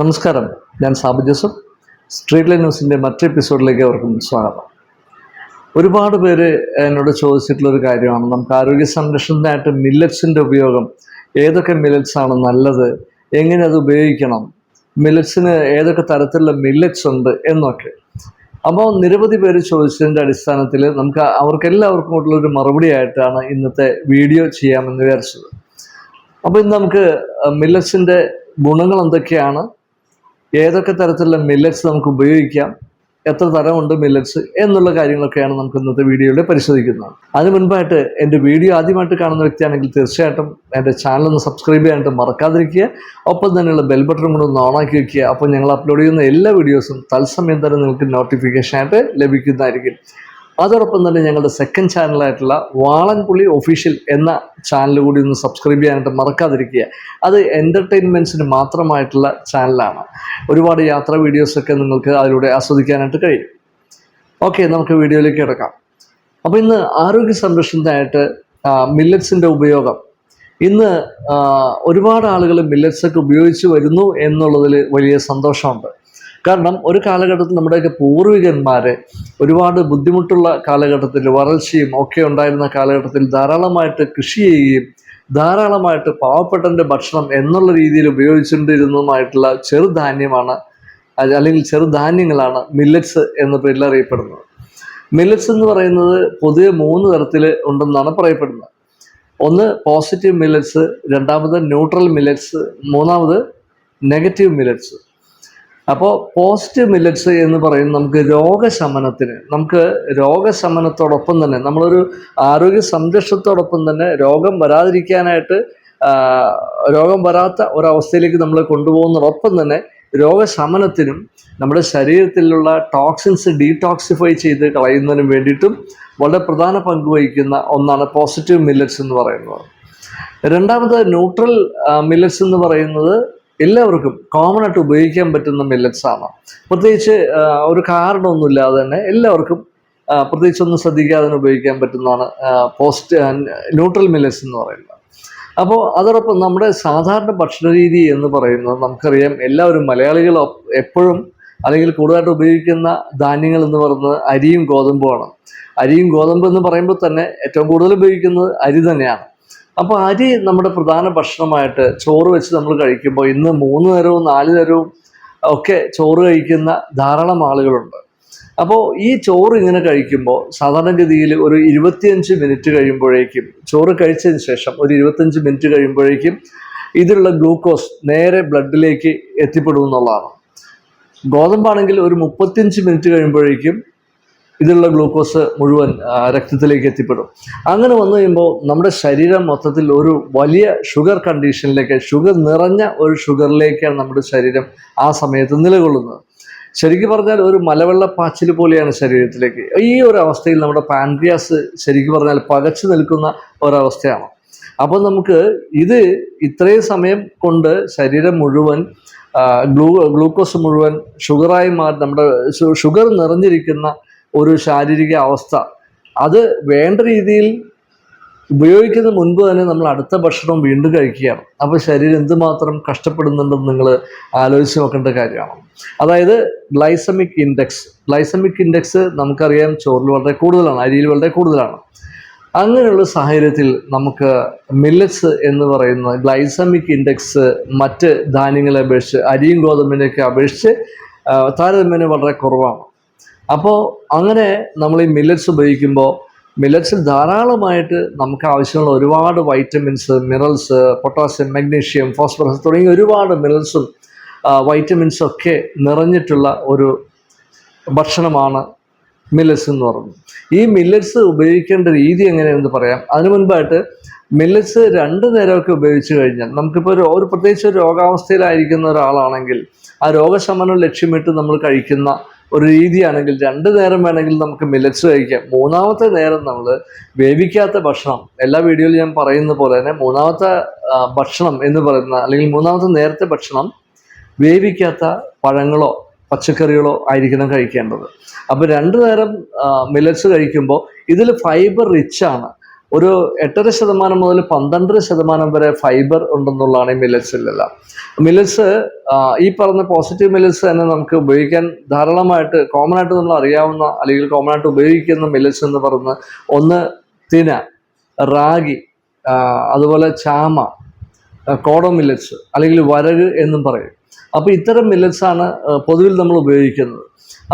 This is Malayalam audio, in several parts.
നമസ്കാരം. ഞാൻ സാബു ജോസഫ്. സ്ട്രീറ്റ് ലൈൻ ന്യൂസിന്റെ മറ്റു എപ്പിസോഡിലേക്ക് അവർക്കും സ്വാഗതം. ഒരുപാട് പേര് എന്നോട് ചോദിച്ചിട്ടുള്ള ഒരു കാര്യമാണ്. നമുക്ക് ആരോഗ്യ സംരക്ഷണത്തിനായിട്ട് മില്ലറ്റ്സിന്റെ ഉപയോഗം ഏതൊക്കെ മില്ലറ്റ്സ് ആണ് നല്ലത്? എങ്ങനെ അത് ഉപയോഗിക്കണം? മില്ലറ്റ്സിന് ഏതൊക്കെ തരത്തിലുള്ള മില്ലറ്റ്സ് ഉണ്ട് എന്നൊക്കെ. അപ്പോൾ നിരവധി പേര് ചോദിച്ചതിന്റെ അടിസ്ഥാനത്തിൽ നമുക്ക് അവർക്ക് എല്ലാവർക്കും കൂട്ടുള്ള ഒരു മറുപടി ആയിട്ടാണ് ഇന്നത്തെ വീഡിയോ ചെയ്യാമെന്ന് വിചാരിച്ചത്. അപ്പോൾ ഇന്ന് നമുക്ക് മില്ലറ്റ്സിന്റെ ഗുണങ്ങൾ എന്തൊക്കെയാണ്? ഏതൊക്കെ തരത്തിലുള്ള മില്ലറ്റ്സ് നമുക്ക് ഉപയോഗിക്കാം എത്ര തരമുണ്ട് മില്ലറ്റ്സ് എന്നുള്ള കാര്യങ്ങളൊക്കെയാണ് നമുക്ക് ഇന്നത്തെ വീഡിയോയിൽ പരിശോധിക്കുന്നത്. അതിന് മുൻപായിട്ട് എന്റെ വീഡിയോ ആദ്യമായിട്ട് കാണുന്ന വ്യക്തിയാണെങ്കിൽ തീർച്ചയായിട്ടും എന്റെ ചാനൽ ഒന്ന് സബ്സ്ക്രൈബ് ചെയ്യാനായിട്ട് മറക്കാതിരിക്കുക. ഒപ്പം തന്നെയുള്ള ബെൽ ബട്ടൺ കൂടെ ഒന്ന് ഓണാക്കി വെക്കുക. അപ്പോൾ ഞങ്ങൾ അപ്ലോഡ് ചെയ്യുന്ന എല്ലാ വീഡിയോസും തത്സമയം തന്നെ നിങ്ങൾക്ക് നോട്ടിഫിക്കേഷനായിട്ട് ലഭിക്കുന്നതായിരിക്കും. അതോടൊപ്പം തന്നെ ഞങ്ങളുടെ സെക്കൻഡ് ചാനലായിട്ടുള്ള വാളൻപുള്ളി ഒഫീഷ്യൽ എന്ന ചാനൽ കൂടി ഒന്ന് സബ്സ്ക്രൈബ് ചെയ്യാനായിട്ട് മറക്കാതിരിക്കുക. അത് എന്റർടൈൻമെന്റ്സിന് മാത്രമായിട്ടുള്ള ചാനലാണ് ഒരുപാട് യാത്രാ വീഡിയോസൊക്കെ നിങ്ങൾക്ക് അതിലൂടെ ആസ്വദിക്കാനായിട്ട് കഴിയും. ഓക്കെ നമുക്ക് വീഡിയോയിലേക്ക് കിടക്കാം. അപ്പോൾ ഇന്ന് ആരോഗ്യ സംരക്ഷണത്തിനായിട്ട് മില്ലറ്റ്സിന്റെ ഉപയോഗം. ഇന്ന് ഒരുപാട് ആളുകൾ മില്ലറ്റ്സൊക്കെ ഉപയോഗിച്ച് വരുന്നു എന്നുള്ളതിൽ വലിയ സന്തോഷമുണ്ട്. കാരണം ഒരു കാലഘട്ടത്തിൽ നമ്മുടെയൊക്കെ പൂർവികന്മാരെ ഒരുപാട് ബുദ്ധിമുട്ടുള്ള കാലഘട്ടത്തിൽ വരൾച്ചയും ഒക്കെ ഉണ്ടായിരുന്ന കാലഘട്ടത്തിൽ ധാരാളമായിട്ട് കൃഷി ചെയ്യുകയും ധാരാളമായിട്ട് പാവപ്പെട്ടന്റെ ഭക്ഷണം എന്നുള്ള രീതിയിൽ ഉപയോഗിച്ചുകൊണ്ടിരുന്നതുമായിട്ടുള്ള ചെറുധാന്യമാണ് അല്ലെങ്കിൽ ചെറുധാന്യങ്ങളാണ് മില്ലറ്റ്സ് എന്ന പേരിൽ അറിയപ്പെടുന്നത്. മില്ലറ്റ്സ് എന്ന് പറയുന്നത് പൊതുവെ മൂന്ന് തരത്തിൽ ഉണ്ടെന്നാണ് പറയപ്പെടുന്നത്. ഒന്ന് പോസിറ്റീവ് മില്ലറ്റ്സ് രണ്ടാമത് ന്യൂട്രൽ മില്ലറ്റ്സ് മൂന്നാമത് നെഗറ്റീവ് മില്ലറ്റ്സ് അപ്പോൾ പോസ്റ്റ് മില്ലറ്റ്സ് എന്ന് പറയുന്നത് നമുക്ക് രോഗശമനത്തിന് നമുക്ക് രോഗശമനത്തോടൊപ്പം തന്നെ നമ്മളൊരു ആരോഗ്യ സംരക്ഷണത്തോടൊപ്പം തന്നെ രോഗം വരാതിരിക്കാനായിട്ട് രോഗം വരാത്ത ഒരവസ്ഥയിലേക്ക് നമ്മൾ കൊണ്ടുപോകുന്നതോടൊപ്പം തന്നെ രോഗശമനത്തിനും നമ്മുടെ ശരീരത്തിലുള്ള ടോക്സിൻസ് ഡീടോക്സിഫൈ ചെയ്ത് കളയുന്നതിനും വേണ്ടിയിട്ടും വളരെ പ്രധാന പങ്ക് വഹിക്കുന്ന ഒന്നാണ് പോസിറ്റീവ് മില്ലറ്റ്സ് എന്ന് പറയുന്നത്. രണ്ടാമത് ന്യൂട്രൽ മില്ലറ്റ്സ് എന്ന് പറയുന്നത് എല്ലാവർക്കും കോമൺ ആയിട്ട് ഉപയോഗിക്കാൻ പറ്റുന്ന മില്ലറ്റ്സ് ആണ്. പ്രത്യേകിച്ച് ഒരു കാരണമൊന്നുമില്ലാതെ തന്നെ. എല്ലാവർക്കും പ്രത്യേകിച്ചൊന്നും ശ്രദ്ധിക്കാതെ തന്നെ ഉപയോഗിക്കാൻ പറ്റുന്നതാണ് പോസ്റ്റ് ന്യൂട്രൽ മില്ലറ്റ്സ് എന്ന് പറയുന്നത്. അപ്പോൾ അതോടൊപ്പം നമ്മുടെ സാധാരണ ഭക്ഷണ രീതി എന്ന് പറയുന്നത് നമുക്കറിയാം എല്ലാവരും മലയാളികൾ എപ്പോഴും അല്ലെങ്കിൽ കൂടുതലായിട്ട് ഉപയോഗിക്കുന്ന ധാന്യങ്ങൾ എന്ന് പറയുന്നത് അരിയും ഗോതമ്പുമാണ് അരിയും ഗോതമ്പ് എന്ന് പറയുമ്പോൾ തന്നെ ഏറ്റവും കൂടുതൽ ഉപയോഗിക്കുന്നത് അരി തന്നെയാണ്. അപ്പോൾ അരി നമ്മുടെ പ്രധാന ഭക്ഷണമായിട്ട് ചോറ് വെച്ച് നമ്മൾ കഴിക്കുമ്പോൾ ഇന്ന് മൂന്ന് നേരവും നാല് നേരവും ഒക്കെ ചോറ് കഴിക്കുന്ന ധാരാളം ആളുകളുണ്ട്. അപ്പോൾ ഈ ചോറ് ഇങ്ങനെ കഴിക്കുമ്പോൾ സാധാരണഗതിയിൽ ഒരു ഇരുപത്തിയഞ്ച് മിനിറ്റ് കഴിയുമ്പോഴേക്കും ചോറ് കഴിച്ചതിന് ശേഷം ഒരു ഇരുപത്തഞ്ച് മിനിറ്റ് കഴിയുമ്പോഴേക്കും ഇതിലുള്ള ഗ്ലൂക്കോസ് നേരെ ബ്ലഡിലേക്ക് എത്തിപ്പെടും എന്നുള്ളതാണ്. ഗോതമ്പാണെങ്കിൽ ഒരു മുപ്പത്തിയഞ്ച് മിനിറ്റ് കഴിയുമ്പോഴേക്കും ഇതിലുള്ള ഗ്ലൂക്കോസ് മുഴുവൻ രക്തത്തിലേക്ക് എത്തിപ്പെടും. അങ്ങനെ വന്നു കഴിയുമ്പോൾ നമ്മുടെ ശരീരം മൊത്തത്തിൽ ഒരു വലിയ ഷുഗർ കണ്ടീഷനിലേക്ക് ഷുഗർ നിറഞ്ഞ ഒരു ഷുഗറിലേക്കാണ് നമ്മുടെ ശരീരം ആ സമയത്ത് നിലകൊള്ളുന്നത്. ശരിക്കും പറഞ്ഞാൽ ഒരു മലവെള്ള പാച്ചിൽ പോലെയാണ് ശരീരത്തിലേക്ക്. ഈ ഒരു അവസ്ഥയിൽ നമ്മുടെ പാൻക്രിയാസ് ശരിക്കും പറഞ്ഞാൽ പകച്ചു നിൽക്കുന്ന ഒരവസ്ഥയാണ്. അപ്പോൾ നമുക്ക് ഇത് ഇത്രയും സമയം കൊണ്ട് ശരീരം മുഴുവൻ ഗ്ലൂ ഗ്ലൂക്കോസ് മുഴുവൻ ഷുഗറായി മാറി നമ്മുടെ ഷുഗർ നിറഞ്ഞിരിക്കുന്ന ഒരു ശാരീരിക അവസ്ഥ. അത് വേണ്ട രീതിയിൽ ഉപയോഗിക്കുന്ന മുൻപ് തന്നെ നമ്മൾ അടുത്ത ഭക്ഷണം വീണ്ടും കഴിക്കുകയാണ്. അപ്പോൾ ശരീരം എന്തുമാത്രം കഷ്ടപ്പെടുന്നുണ്ടെന്ന് നിങ്ങൾ ആലോചിച്ച് നോക്കേണ്ട കാര്യമാണ്. അതായത് ഗ്ലൈസമിക് ഇൻഡെക്സ്. ഗ്ലൈസമിക് ഇൻഡെക്സ് നമുക്കറിയാം ചോറിൽ വളരെ കൂടുതലാണ് അരിയിൽ വളരെ കൂടുതലാണ്. അങ്ങനെയുള്ള സാഹചര്യത്തിൽ നമുക്ക് മില്ലറ്റ്സ് എന്ന് പറയുന്ന ഗ്ലൈസമിക് ഇൻഡെക്സ് മറ്റ് ധാന്യങ്ങളെ അപേക്ഷിച്ച് അരിയും ഗോതമ്പിനെയൊക്കെ അപേക്ഷിച്ച് താരതമ്യേന വളരെ കുറവാണ്. അപ്പോൾ അങ്ങനെ നമ്മൾ ഈ മില്ലറ്റ്സ് ഉപയോഗിക്കുമ്പോൾ മില്ലറ്റ്സിൽ ധാരാളമായിട്ട് നമുക്ക് ആവശ്യമുള്ള ഒരുപാട് vitamins minerals potassium magnesium phosphorus തുടങ്ങിയ ഒരുപാട് മിനറൽസും വൈറ്റമിൻസും ഒക്കെ നിറഞ്ഞിട്ടുള്ള ഒരു ഭക്ഷണമാണ് മില്ലറ്റ്സ് എന്ന് പറയുന്നത്. ഈ മില്ലറ്റ്സ് ഉപയോഗിക്കേണ്ട രീതി എങ്ങനെയാണെന്ന് പറയാം. അതിനു മുൻപായിട്ട് മില്ലറ്റ്സ് രണ്ട് നേരമൊക്കെ ഉപയോഗിച്ച് കഴിഞ്ഞാൽ നമുക്കിപ്പോൾ ഒരു ഒരു പ്രത്യേകിച്ച് രോഗാവസ്ഥയിലായിരിക്കുന്ന ഒരാളാണെങ്കിൽ ആ രോഗശമനം ലക്ഷ്യമിട്ട് നമ്മൾ കഴിക്കുന്ന ഒരു രീതിയാണെങ്കിൽ രണ്ട് നേരം വേണമെങ്കിൽ നമുക്ക് മില്ലറ്റ്സ് കഴിക്കാം. മൂന്നാമത്തെ നേരം നമ്മൾ വേവിക്കാത്ത ഭക്ഷണം എല്ലാ വീഡിയോയിലും ഞാൻ പറയുന്ന പോലെ തന്നെ മൂന്നാമത്തെ ഭക്ഷണം എന്ന് പറയുന്ന അല്ലെങ്കിൽ മൂന്നാമത്തെ നേരത്തെ ഭക്ഷണം വേവിക്കാത്ത പഴങ്ങളോ പച്ചക്കറികളോ ആയിരിക്കണം കഴിക്കേണ്ടത്. അപ്പോൾ രണ്ട് നേരം മില്ലറ്റ്സ് കഴിക്കുമ്പോൾ ഇതിൽ ഫൈബർ റിച്ച് ആണ്. ഒരു എട്ടര ശതമാനം മുതൽ പന്ത്രണ്ടര ശതമാനം വരെ ഫൈബർ ഉണ്ടെന്നുള്ളതാണ് ഈ മില്ലറ്റ്സിലെല്ലാം. മില്ലറ്റ്സ് ഈ പറഞ്ഞ പോസിറ്റീവ് മില്ലറ്റ്സ് തന്നെ നമുക്ക് ഉപയോഗിക്കാൻ ധാരാളമായിട്ട് കോമൺ ആയിട്ട് നമ്മൾ അറിയാവുന്ന അല്ലെങ്കിൽ കോമൺ ആയിട്ട് ഉപയോഗിക്കുന്ന മില്ലറ്റ്സ് എന്ന് പറയുന്ന ഒന്ന് തിന റാഗി അതുപോലെ ചാമ കോഡോ മില്ലറ്റ്സ് അല്ലെങ്കിൽ വരക് എന്നും പറയും. അപ്പോൾ ഇത്തരം മില്ലറ്റ്സ് ആണ് പൊതുവിൽ നമ്മൾ ഉപയോഗിക്കുന്നത്.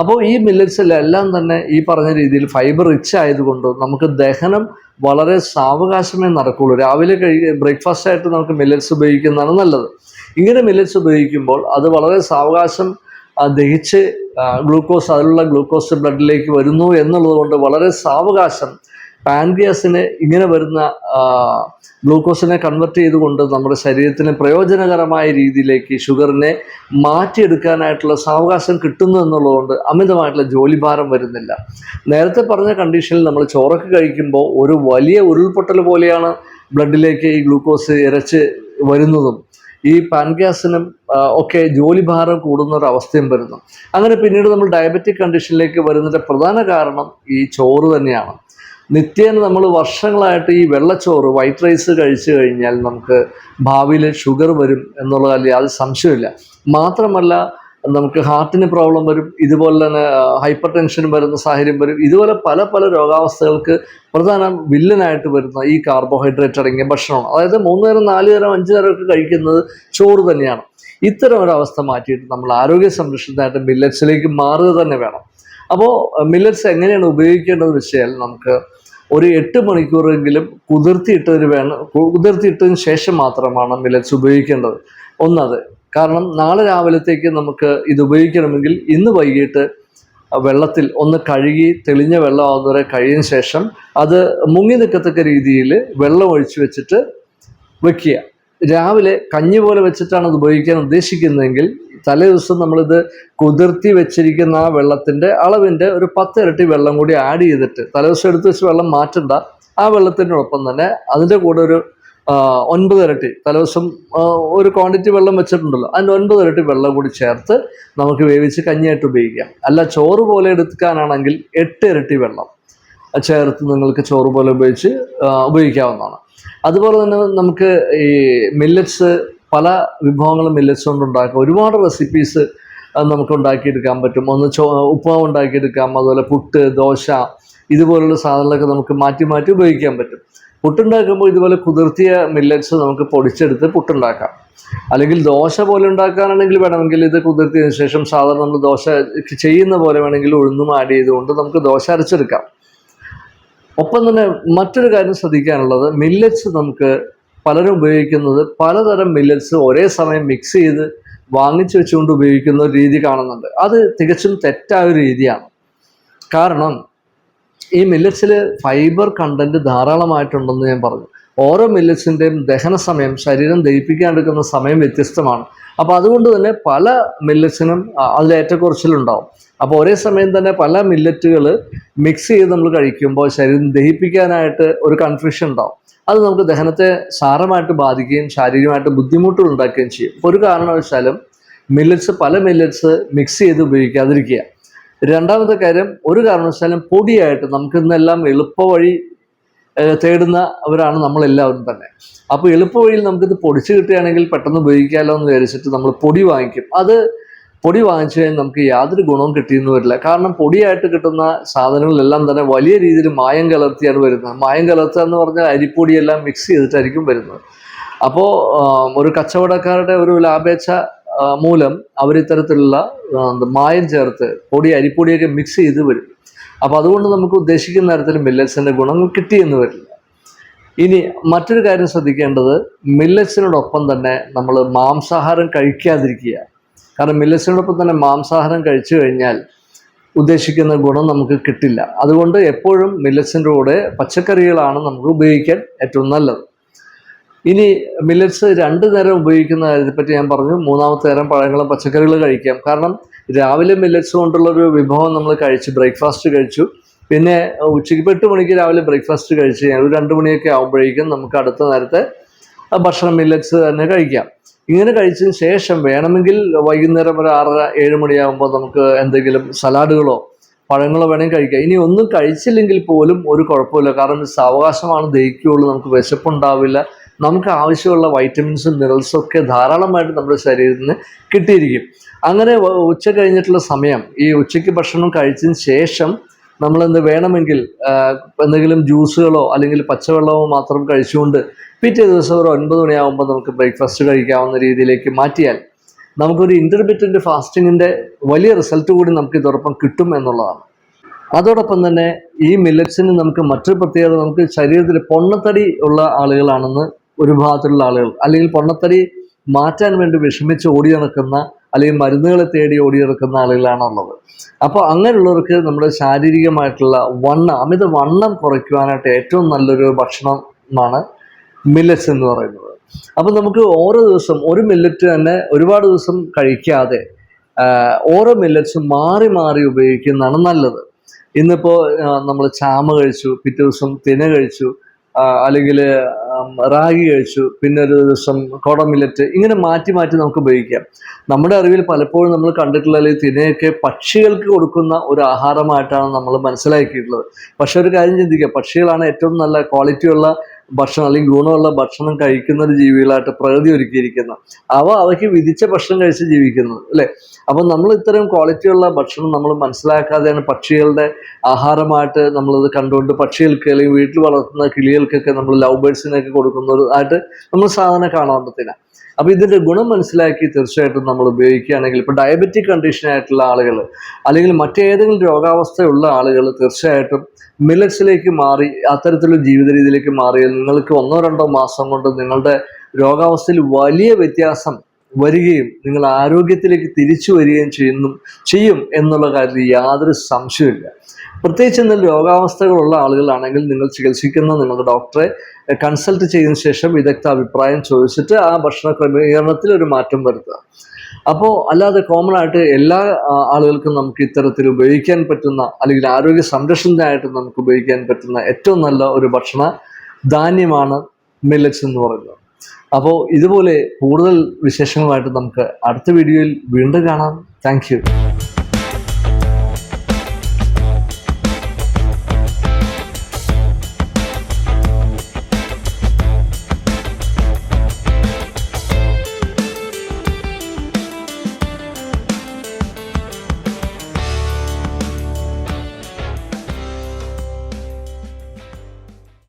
അപ്പോൾ ഈ മില്ലറ്റ്സിലെല്ലാം തന്നെ ഈ പറഞ്ഞ രീതിയിൽ ഫൈബർ റിച്ച് ആയതുകൊണ്ട് നമുക്ക് ദഹനം വളരെ സാവകാശമേ നടക്കുള്ളൂ. രാവിലെ കഴി ബ്രേക്ക്ഫാസ്റ്റ് ആയിട്ട് നമുക്ക് മില്ലറ്റ്സ് ഉപയോഗിക്കുന്നതാണ് നല്ലത്. ഇങ്ങനെ മില്ലറ്റ്സ് ഉപയോഗിക്കുമ്പോൾ അത് വളരെ സാവകാശം ദഹിച്ച് ഗ്ലൂക്കോസ് അതിലുള്ള ഗ്ലൂക്കോസ് ബ്ലഡിലേക്ക് വരുന്നു എന്നുള്ളത് കൊണ്ട് വളരെ സാവകാശം പാൻക്രിയാസിന് ഇങ്ങനെ വരുന്ന ഗ്ലൂക്കോസിനെ കൺവെർട്ട് ചെയ്തുകൊണ്ട് നമ്മുടെ ശരീരത്തിന് പ്രയോജനകരമായ രീതിയിലേക്ക് ഷുഗറിനെ മാറ്റിയെടുക്കാനായിട്ടുള്ള സാവകാശം കിട്ടുന്നു എന്നുള്ളതുകൊണ്ട് അമിതമായിട്ടുള്ള ജോലിഭാരം വരുന്നില്ല. നേരത്തെ പറഞ്ഞ കണ്ടീഷനിൽ നമ്മൾ ചോറൊക്കെ കഴിക്കുമ്പോൾ ഒരു വലിയ ഉരുൾപൊട്ടൽ പോലെയാണ് ബ്ലഡിലേക്ക് ഈ ഗ്ലൂക്കോസ് ഇരച്ച് വരുന്നതും. ഈ പാൻഗ്യാസിനും ഒക്കെ ജോലിഭാരം കൂടുന്ന ഒരു അവസ്ഥയും വരുന്നു. അങ്ങനെ പിന്നീട് നമ്മൾ ഡയബറ്റിക് കണ്ടീഷനിലേക്ക് വരുന്നതിന്റെ പ്രധാന കാരണം ഈ ചോറ് തന്നെയാണ്. നിത്യേന നമ്മൾ വർഷങ്ങളായിട്ട് ഈ വെള്ളച്ചോറ് വൈറ്റ് റൈസ് കഴിച്ചു കഴിഞ്ഞാൽ നമുക്ക് ഭാവിയിൽ ഷുഗർ വരും എന്നുള്ളതല്ല അത് സംശയമില്ല മാത്രമല്ല നമുക്ക് ഹാർട്ടിന് പ്രോബ്ലം വരും ഇതുപോലെ തന്നെ ഹൈപ്പർ ടെൻഷൻ വരുന്ന സാഹചര്യം വരും. ഇതുപോലെ പല പല രോഗാവസ്ഥകൾക്ക് പ്രധാന വില്ലനായിട്ട് വരുന്ന ഈ കാർബോഹൈഡ്രേറ്റ് അടങ്ങിയ ഭക്ഷണമാണ്. അതായത് മൂന്ന് നേരം നാല് നേരം അഞ്ച് നേരം ഒക്കെ കഴിക്കുന്നത് ചോറ് തന്നെയാണ്. ഇത്തരം ഒരവസ്ഥ മാറ്റിയിട്ട് നമ്മൾ ആരോഗ്യ സംരക്ഷണത്തിനായിട്ട് മില്ലറ്റ്സിലേക്ക് മാറുക തന്നെ വേണം. അപ്പോൾ മില്ലറ്റ്സ് എങ്ങനെയാണ് ഉപയോഗിക്കേണ്ടതെന്ന് വെച്ചാൽ നമുക്ക് ഒരു എട്ട് മണിക്കൂറെങ്കിലും കുതിർത്തിയിട്ടതിന് വേണം കുതിർത്തിയിട്ടതിന് ശേഷം മാത്രമാണ് മില്ലറ്റ്സ് ഉപയോഗിക്കേണ്ടത്. ഒന്നത് കാരണം നാളെ രാവിലത്തേക്ക് നമുക്ക് ഇത് ഉപയോഗിക്കണമെങ്കിൽ ഇന്ന് വൈകിട്ട് വെള്ളത്തിൽ ഒന്ന് കഴുകി തെളിഞ്ഞ വെള്ളമാകുന്നവരെ കഴിയുന്ന ശേഷം അത് മുങ്ങി നിൽക്കത്തക്ക രീതിയിൽ വെള്ളം ഒഴിച്ചു വെച്ചിട്ട് വെക്കുക. രാവിലെ കഞ്ഞി പോലെ വെച്ചിട്ടാണ് അത് ഉപയോഗിക്കാൻ ഉദ്ദേശിക്കുന്നതെങ്കിൽ തലേ ദിവസം നമ്മളിത് കുതിർത്തി വെച്ചിരിക്കുന്ന ആ വെള്ളത്തിന്റെ അളവിന്റെ ഒരു പത്ത് ഇരട്ടി വെള്ളം കൂടി ആഡ് ചെയ്തിട്ട് തലേ ദിവസം എടുത്ത് വെച്ച് വെള്ളം മാറ്റണ്ട. ആ വെള്ളത്തിനോടൊപ്പം തന്നെ അതിന്റെ കൂടെ ഒരു ഒൻപത് ഇരട്ടി തലേദിവസം ദിവസം ഒരു ക്വാണ്ടിറ്റി വെള്ളം വെച്ചിട്ടുണ്ടല്ലോ അതിന്റെ ഒൻപത് ഇരട്ടി വെള്ളം കൂടി ചേർത്ത് നമുക്ക് വേവിച്ച് കഞ്ഞിയായിട്ട് ഉപയോഗിക്കാം. അല്ല ചോറ് പോലെ എടുക്കാനാണെങ്കിൽ എട്ട് ഇരട്ടി വെള്ളം ചേർത്ത് നിങ്ങൾക്ക് ചോറ് പോലെ ഉപയോഗിച്ച് ഉപയോഗിക്കാവുന്നതാണ്. അതുപോലെ തന്നെ നമുക്ക് ഈ മില്ലറ്റ്സ് പല വിഭവങ്ങളും മില്ലറ്റ്സ് കൊണ്ട് ഉണ്ടാക്കാം. ഒരുപാട് റെസിപ്പീസ് നമുക്ക് ഉണ്ടാക്കിയെടുക്കാൻ പറ്റും. ഒന്ന് ചോ ഉപ്പുമാവ് ഉണ്ടാക്കിയെടുക്കാം അതുപോലെ പുട്ട് ദോശ ഇതുപോലുള്ള സാധനങ്ങളൊക്കെ നമുക്ക് മാറ്റി മാറ്റി ഉപയോഗിക്കാൻ പറ്റും. പുട്ടുണ്ടാക്കുമ്പോൾ ഇതുപോലെ കുതിർത്തിയ മില്ലറ്റ്സ് നമുക്ക് പൊടിച്ചെടുത്ത് പുട്ടുണ്ടാക്കാം. അല്ലെങ്കിൽ ദോശ പോലെ ഉണ്ടാക്കാനാണെങ്കിൽ വേണമെങ്കിൽ ഇത് കുതിർത്തിയതിനു ശേഷം സാധാരണ നമ്മൾ ദോശ ചെയ്യുന്ന പോലെ വേണമെങ്കിൽ ഉഴുന്നും ആഡ് ചെയ്തുകൊണ്ട് നമുക്ക് ദോശ അരച്ചെടുക്കാം. ഒപ്പം തന്നെ മറ്റൊരു കാര്യം ശ്രദ്ധിക്കാനുള്ളത് മില്ലറ്റ്സ് നമുക്ക് പലരും ഉപയോഗിക്കുന്നത് പലതരം മില്ലറ്റ്സ് ഒരേ സമയം മിക്സ് ചെയ്ത് വാങ്ങിച്ചു വെച്ചുകൊണ്ട് ഉപയോഗിക്കുന്ന ഒരു രീതി കാണുന്നുണ്ട്. അത് തികച്ചും തെറ്റായ ഒരു രീതിയാണ്. കാരണം ഈ മില്ലറ്റ്സിൽ ഫൈബർ കണ്ടന്റ് ധാരാളമായിട്ടുണ്ടെന്ന് ഞാൻ പറഞ്ഞു. ഓരോ മില്ലറ്റ്സിന്റെയും ദഹന സമയം ശരീരം ദഹിപ്പിക്കാൻ എടുക്കുന്ന സമയം വ്യത്യസ്തമാണ്. അപ്പോൾ അതുകൊണ്ട് തന്നെ പല മില്ലറ്റ്സിനും അതിൽ ഏറ്റക്കുറച്ചിലുണ്ടാവും. അപ്പോൾ ഒരേ സമയം തന്നെ പല മില്ലറ്റുകൾ മിക്സ് ചെയ്ത് നമ്മൾ കഴിക്കുമ്പോൾ ശരീരം ദഹിപ്പിക്കാനായിട്ട് ഒരു കൺഫ്യൂഷൻ ഉണ്ടാവും. അത് നമുക്ക് ദഹനത്തെ സാരമായിട്ട് ബാധിക്കുകയും ശാരീരികമായിട്ട് ബുദ്ധിമുട്ടുകൾ ഉണ്ടാക്കുകയും ചെയ്യും. അപ്പോൾ ഒരു കാരണവശാലും മില്ലറ്റ്സ് പല മില്ലറ്റ്സ് മിക്സ് ചെയ്ത് ഉപയോഗിക്കാതിരിക്കുക. രണ്ടാമത്തെ കാര്യം ഒരു കാരണവശാലും പൊടിയായിട്ട് നമുക്ക് ഇന്നെല്ലാം എളുപ്പ വഴി തേടുന്നവരാണ് നമ്മളെല്ലാവരും തന്നെ. അപ്പോൾ എളുപ്പവഴിയിൽ നമുക്കിത് പൊടിച്ച് കിട്ടുകയാണെങ്കിൽ പെട്ടെന്ന് ഉപയോഗിക്കാമല്ലോ എന്ന് വിചാരിച്ചിട്ട് നമ്മൾ പൊടി വാങ്ങിക്കും. അത് പൊടി വാങ്ങിച്ചു കഴിഞ്ഞാൽ നമുക്ക് യാതൊരു ഗുണവും കിട്ടിയെന്ന് വരില്ല. കാരണം പൊടിയായിട്ട് കിട്ടുന്ന സാധനങ്ങളെല്ലാം തന്നെ വലിയ രീതിയിൽ മായം കലർത്തിയാണ് വരുന്നത്. മായം കലർത്തുക എന്ന് പറഞ്ഞാൽ അരിപ്പൊടിയെല്ലാം മിക്സ് ചെയ്തിട്ടായിരിക്കും വരുന്നത്. അപ്പോൾ ഒരു കച്ചവടക്കാരുടെ ഒരു ലാഭേച്ഛ മൂലം അവരിത്തരത്തിലുള്ള മായം ചേർത്ത് പൊടി അരിപ്പൊടിയൊക്കെ മിക്സ് ചെയ്ത് വരും. അപ്പോൾ അതുകൊണ്ട് നമുക്ക് ഉദ്ദേശിക്കുന്ന തരത്തിൽ മില്ലറ്റ്സിന്റെ ഗുണങ്ങൾ കിട്ടിയെന്ന് വരില്ല. ഇനി മറ്റൊരു കാര്യം ശ്രദ്ധിക്കേണ്ടത് മില്ലറ്റ്സിനോടൊപ്പം തന്നെ നമ്മൾ മാംസാഹാരം കഴിക്കാതിരിക്കുക കാരണം മില്ലറ്റ്സിനോടൊപ്പം തന്നെ മാംസാഹാരം കഴിച്ചു കഴിഞ്ഞാൽ ഉദ്ദേശിക്കുന്ന ഗുണം നമുക്ക് കിട്ടില്ല. അതുകൊണ്ട് എപ്പോഴും മില്ലറ്റ്സിന്റെ കൂടെ പച്ചക്കറികളാണ് നമുക്ക് ഉപയോഗിക്കാൻ ഏറ്റവും നല്ലത്. ഇനി മില്ലറ്റ്സ് രണ്ട് നേരം ഉപയോഗിക്കുന്ന കാര്യത്തെപ്പറ്റി ഞാൻ പറഞ്ഞു. മൂന്നാമത്തെ നേരം പഴങ്ങളും പച്ചക്കറികളും കഴിക്കാം. കാരണം രാവിലെ മില്ലറ്റ്സ് കൊണ്ടുള്ളൊരു വിഭവം നമ്മൾ കഴിച്ചു ബ്രേക്ക്ഫാസ്റ്റ് കഴിച്ചു. പിന്നെ ഉച്ചയ്ക്ക് എട്ട് മണിക്ക് രാവിലെ ബ്രേക്ക്ഫാസ്റ്റ് കഴിച്ച് കഴിഞ്ഞാൽ ഒരു രണ്ട് മണിയൊക്കെ ആകുമ്പോഴേക്കും നമുക്ക് അടുത്ത നേരത്തെ ഭക്ഷണം മില്ലറ്റ്സ് തന്നെ കഴിക്കാം. ഇങ്ങനെ കഴിച്ചതിന് ശേഷം വേണമെങ്കിൽ വൈകുന്നേരം ഒരു ആറര ഏഴ് മണിയാകുമ്പോൾ നമുക്ക് എന്തെങ്കിലും സലാഡുകളോ പഴങ്ങളോ വേണമെങ്കിൽ കഴിക്കാം. ഇനി ഒന്നും കഴിച്ചില്ലെങ്കിൽ പോലും ഒരു കുഴപ്പമില്ല. കാരണം സാവകാശമാണ് ദഹിക്കുകയുള്ളൂ നമുക്ക് വിശപ്പുണ്ടാവില്ല. നമുക്ക് ആവശ്യമുള്ള വൈറ്റമിൻസും മിനറൽസും ഒക്കെ ധാരാളമായിട്ട് നമ്മുടെ ശരീരത്തിന് കിട്ടിയിരിക്കും. അങ്ങനെ ഉച്ച കഴിഞ്ഞിട്ടുള്ള സമയം ഈ ഉച്ചയ്ക്ക് ഭക്ഷണം കഴിച്ചതിന് ശേഷം നമ്മളെന്ത് വേണമെങ്കിൽ എന്തെങ്കിലും ജ്യൂസുകളോ അല്ലെങ്കിൽ പച്ചവെള്ളമോ മാത്രം കഴിച്ചുകൊണ്ട് പിറ്റേ ദിവസം ഒരു ഒൻപത് മണിയാകുമ്പോൾ നമുക്ക് ബ്രേക്ക്ഫാസ്റ്റ് കഴിക്കാവുന്ന രീതിയിലേക്ക് മാറ്റിയാൽ നമുക്കൊരു ഇന്റർമീഡിയറ്റ് ഫാസ്റ്റിങ്ങിന്റെ വലിയ റിസൾട്ട് കൂടി നമുക്ക് ഇതോടൊപ്പം കിട്ടും എന്നുള്ളതാണ്. അതോടൊപ്പം തന്നെ ഈ മില്ലറ്റ്സിന് നമുക്ക് മറ്റൊരു പ്രത്യേകത നമുക്ക് ശരീരത്തിൽ പൊണ്ണത്തടി ഉള്ള ആളുകളാണെന്ന് ഒരു ഭാഗത്തുള്ള ആളുകൾ. അല്ലെങ്കിൽ പൊണ്ണത്തടി മാറ്റാൻ വേണ്ടി വിഷമിച്ച് ഓടി നടക്കുന്ന അല്ലെങ്കിൽ മരുന്നുകളെ തേടി ഓടി നടക്കുന്ന ആളുകളാണുള്ളത് അപ്പോൾ അങ്ങനെയുള്ളവർക്ക് നമ്മുടെ ശാരീരികമായിട്ടുള്ള വണ്ണം അമിത വണ്ണം കുറയ്ക്കുവാനായിട്ട് ഏറ്റവും നല്ലൊരു ഭക്ഷണമാണ് മില്ലറ്റ്സ് എന്ന് പറയുന്നത്. അപ്പം നമുക്ക് ഓരോ ദിവസം ഒരു മില്ലറ്റ് തന്നെ ഒരുപാട് ദിവസം കഴിക്കാതെ ഓരോ മില്ലറ്റ്സും മാറി മാറി ഉപയോഗിക്കുന്നതാണ് നല്ലത്. ഇന്നിപ്പോൾ നമ്മൾ ചാമ കഴിച്ചു പിറ്റേ ദിവസം തിന കഴിച്ചു അല്ലെങ്കിൽ റാഗി കഴിച്ചു. പിന്നെ ഒരു ദിവസം കോട മില്ലറ്റ് ഇങ്ങനെ മാറ്റി മാറ്റി നമുക്ക് ഉപയോഗിക്കാം. നമ്മുടെ അറിവിൽ പലപ്പോഴും നമ്മൾ കണ്ടിട്ടുള്ള അല്ലെങ്കിൽ തിനയൊക്കെ പക്ഷികൾക്ക് കൊടുക്കുന്ന ഒരു ആഹാരമായിട്ടാണ് നമ്മൾ മനസ്സിലാക്കിയിട്ടുള്ളത്. പക്ഷെ ഒരു കാര്യം ചിന്തിക്കുക പക്ഷികളാണ് ഏറ്റവും നല്ല ക്വാളിറ്റിയുള്ള ഭക്ഷണം അല്ലെങ്കിൽ ഗുണമുള്ള ഭക്ഷണം കഴിക്കുന്ന ഒരു ജീവികളായിട്ട് പ്രകൃതി ഒരുക്കിയിരിക്കുന്ന. അവ അവയ്ക്ക് വിധിച്ച ഭക്ഷണം കഴിച്ച് ജീവിക്കുന്നത് അല്ലേ? അപ്പം നമ്മൾ ഇത്തരം ക്വാളിറ്റിയുള്ള ഭക്ഷണം നമ്മൾ മനസ്സിലാക്കാതെയാണ് പക്ഷികളുടെ ആഹാരമായിട്ട് നമ്മളത് കണ്ടുകൊണ്ട് പക്ഷികൾക്ക് അല്ലെങ്കിൽ വീട്ടിൽ വളർത്തുന്ന കിളികൾക്കൊക്കെ നമ്മൾ ലവ് ബേഡ്സിനൊക്കെ കൊടുക്കുന്നതായിട്ട് നമ്മൾ സാധനം കാണാൻ പറ്റില്ല അപ്പോൾ ഇതിന്റെ ഗുണം മനസ്സിലാക്കി തീർച്ചയായിട്ടും നമ്മൾ ഉപയോഗിക്കുകയാണെങ്കിൽ ഇപ്പോൾ ഡയബറ്റിക് കണ്ടീഷൻ ആയിട്ടുള്ള ആളുകൾ അല്ലെങ്കിൽ മറ്റേതെങ്കിലും രോഗാവസ്ഥയുള്ള ആളുകൾ തീർച്ചയായിട്ടും മില്ലറ്റ്സിലേക്ക് മാറി അത്തരത്തിലുള്ള ജീവിത രീതിയിലേക്ക് മാറിയാൽ നിങ്ങൾക്ക് ഒന്നോ രണ്ടോ മാസം കൊണ്ട് നിങ്ങളുടെ രോഗാവസ്ഥയിൽ വലിയ വ്യത്യാസം വരികയും നിങ്ങൾ ആരോഗ്യത്തിലേക്ക് തിരിച്ചു വരികയും ചെയ്യുന്നു ചെയ്യും എന്നുള്ള കാര്യത്തിൽ യാതൊരു സംശയമില്ല പ്രത്യേകിച്ച് എന്തെങ്കിലും രോഗാവസ്ഥകളുള്ള ആളുകളാണെങ്കിൽ നിങ്ങൾ ചികിത്സിക്കുന്ന നിങ്ങളുടെ ഡോക്ടറെ കൺസൾട്ട് ചെയ്തതിനു ശേഷം വിദഗ്ധ അഭിപ്രായം ചോദിച്ചിട്ട് ആ ഭക്ഷണ ക്രമീകരണത്തിൽ ഒരു മാറ്റം വരുത്തുക. അപ്പോൾ അല്ലാതെ കോമൺ ആയിട്ട് എല്ലാ ആളുകൾക്കും നമുക്ക് ഇത്തരത്തിൽ ഉപയോഗിക്കാൻ പറ്റുന്ന അല്ലെങ്കിൽ ആരോഗ്യ സംരക്ഷണത്തിനായിട്ട് നമുക്ക് ഉപയോഗിക്കാൻ പറ്റുന്ന ഏറ്റവും നല്ല ഒരു ഭക്ഷണ ധാന്യമാണ് മില്ലറ്റ്സ് എന്ന് പറയുന്നത്. അപ്പോൾ ഇതുപോലെ കൂടുതൽ വിശേഷങ്ങളുമായിട്ട് നമുക്ക് അടുത്ത വീഡിയോയിൽ വീണ്ടും കാണാം. താങ്ക്